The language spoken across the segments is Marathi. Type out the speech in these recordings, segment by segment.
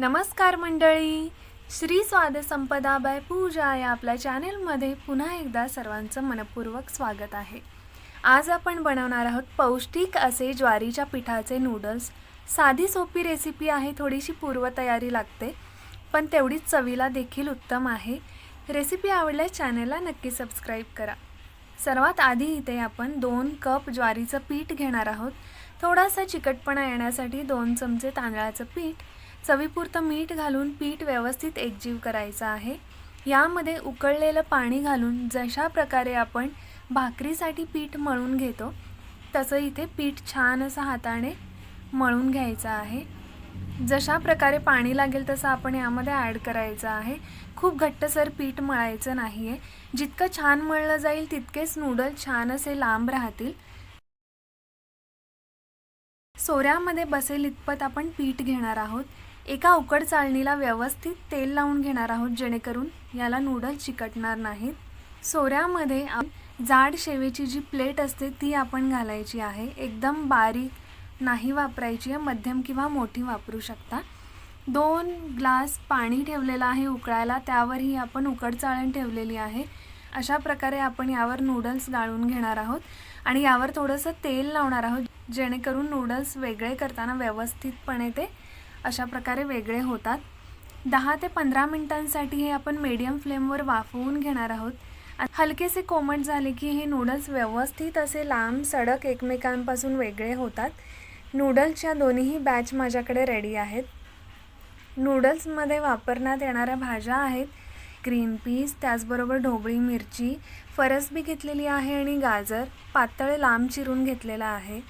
नमस्कार मंडळी. श्री स्वाद बाय पूजा या आपल्या चॅनेलमध्ये पुन्हा एकदा सर्वांचं मनपूर्वक स्वागत आहे. आज आपण बनवणार आहोत पौष्टिक असे ज्वारीच्या पिठाचे नूडल्स. साधी सोपी रेसिपी आहे थोडीशी पूर्वतयारी लागते पण तेवढीच चवीला देखील उत्तम आहे. रेसिपी आवडल्यास चॅनेलला नक्की सबस्क्राईब करा. सर्वात आधी इथे आपण दोन कप ज्वारीचं पीठ घेणार आहोत. थोडासा चिकटपणा येण्यासाठी दोन चमचे तांदळाचं पीठ चवीपुरतं मीठ घालून पीठ व्यवस्थित एकजीव करायचं आहे. यामध्ये उकळलेलं पाणी घालून जशा प्रकारे आपण भाकरीसाठी पीठ मळून घेतो तसं इथे पीठ छान असं हाताने मळून घ्यायचं आहे. जशा प्रकारे पाणी लागेल तसं आपण यामध्ये ॲड करायचं आहे. खूप घट्टसर पीठ मळायचं नाही आहे जितकं छान मळलं जाईल तितकेच नूडल्स छान असे लांब राहतील. सोऱ्यामध्ये बसेल इतपत आपण पीठ घेणार आहोत. एका उकड चाळणीला व्यवस्थित तेल लावून घेणार आहोत जेणेकरून याला नूडल्स चिकटणार नाहीत. सोऱ्यामध्ये जाड शेवेची जी प्लेट असते ती आपण घालायची आहे. एकदम बारीक नाही वापरायची आहे मध्यम किंवा मोठी वापरू शकता. दोन ग्लास पाणी ठेवलेलं आहे उकळायला त्यावरही आपण उकड चाळण ठेवलेली आहे. अशा प्रकारे आपण यावर नूडल्स गाळून घेणार आहोत आणि यावर थोडंसं तेल लावणार आहोत जेणेकरून नूडल्स वेगळे करताना व्यवस्थितपणे ते अशा प्रकारे वेगळे होतात. दहा ते पंधरा मिनिटांसाठी हे आपण मीडियम फ्लेमवर वाफवून घेणार आहोत. हलकेसे कोमट झाले की हे नूडल्स व्यवस्थित असे लांब सडक एकमेकांपासून वेगळे होतात. नूडल्सच्या दोन्हीही बॅच माझ्याकडे रेडी आहेत. नूडल्समध्ये वापरण्यात येणाऱ्या भाज्या आहेत. ग्रीन पीस त्याचबरोबर ढोबळी मिरची फरसबी घेतलेली आहे आणि गाजर पातळ लांब चिरून घेतलेला आहे.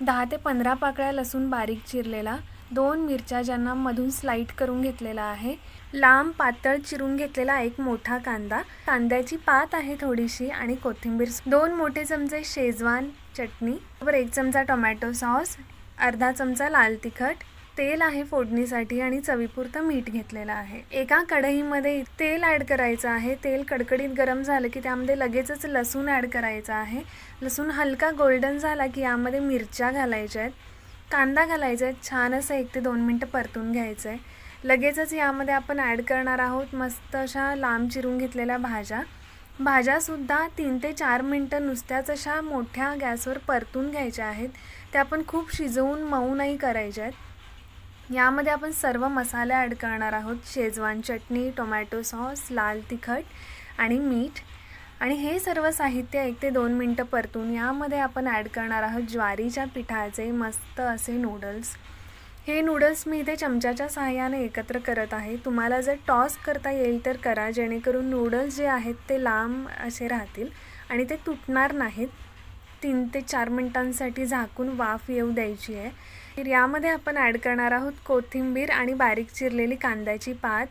दहा ते पंधरा पाकळ्या लसूण बारीक चिरलेला दोन मिरच्या ज्यांना मधून स्लाईट करून घेतलेला आहे. लांब पातळ चिरून घेतलेला एक मोठा कांदा. कांद्याची पात आहे थोडीशी आणि कोथिंबीर दोन मोठे चमचे शेजवान चटणी बरोबर एक चमचा टोमॅटो सॉस अर्धा चमचा लाल तिखट तेल आहे फोडणीसाठी आणि चवीपुरतं मीठ घेतलेलं आहे. एका कढईमध्ये तेल ॲड करायचं आहे. तेल कडकडीत गरम झालं की त्यामध्ये लगेचच लसूण ॲड करायचं आहे. लसूण हलका गोल्डन झाला की यामध्ये मिरच्या घालायच्या आहेत. कांदा घालायचा आहे छान असं एक ते दोन मिनटं परतून घ्यायचं आहे. लगेचच यामध्ये आपण ॲड करणार आहोत मस्त अशा लांब चिरून घेतलेल्या भाज्या. भाज्यासुद्धा तीन ते चार मिनटं नुसत्याच अशा मोठ्या गॅसवर परतून घ्यायच्या आहेत. त्या आपण खूप शिजवून मऊ नाही करायच्या आहेत. यामध्ये आपण सर्व मसाले ॲड करणार आहोत. शेजवान चटणी टोमॅटो सॉस लाल तिखट आणि मीठ. आणि हे सर्व साहित्य एक ते दोन मिनटं परतून यामध्ये आपण ॲड करणार आहोत ज्वारीच्या पिठाचे मस्त असे नूडल्स हे नूडल्स मी इथे चमच्याच्या सहाय्याने एकत्र करत आहे. तुम्हाला जर टॉस करता येईल तर करा जेणेकरून नूडल्स जे आहेत ते लांब असे राहतील आणि ते तुटणार नाहीत. तीन ते चार मिनटांसाठी झाकून वाफ येऊ द्यायची आहे. यामध्ये आपण ॲड करणार आहोत कोथिंबीर आणि बारीक चिरलेली कांद्याची पात.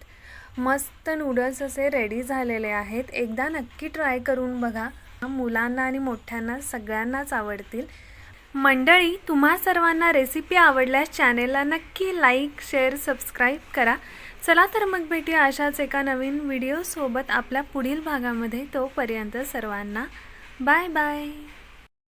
मस्त नूडल्स असे रेडी झालेले आहेत. एकदा नक्की ट्राय करून बघा. मुलांना आणि मोठ्यांना सगळ्यांनाच आवडतील. मंडळी तुम्हा सर्वांना रेसिपी आवडल्यास चॅनेलला नक्की लाईक शेअर सबस्क्राईब करा. चला तर मग भेटूया अशाच एका नवीन व्हिडिओसोबत आपल्या पुढील भागामध्ये. तोपर्यंत सर्वांना बाय बाय